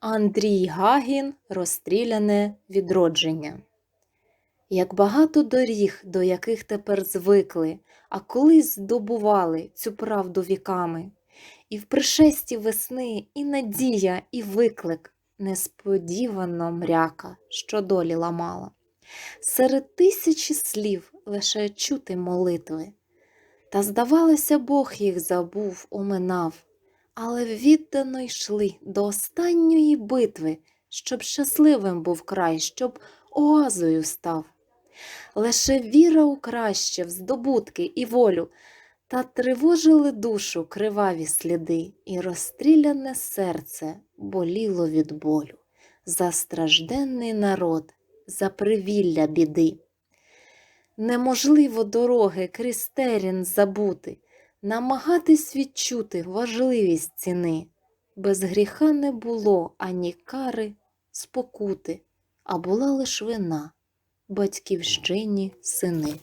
Андрій Гагін Розстріляне відродження. Як багато доріг, до яких тепер звикли, а колись здобували цю правду віками, і в пришесті весни і надія, і виклик несподівано мряка, що долі ламала. Серед тисячі слів лише чути молитви. Та, здавалося, Бог їх забув, оминав, але віддано йшли до останньої битви, щоб щасливим був край, щоб оазою став. Лише віра у краще, в здобутки і волю, та тривожили душу криваві сліди, і розстріляне серце боліло від болю за стражденний народ, за привілля біди. Неможливо дороги крізь терін забути, намагатись відчути важливість ціни. Без гріха не було ані кари, спокути, а була лиш вина, батьківщині сини.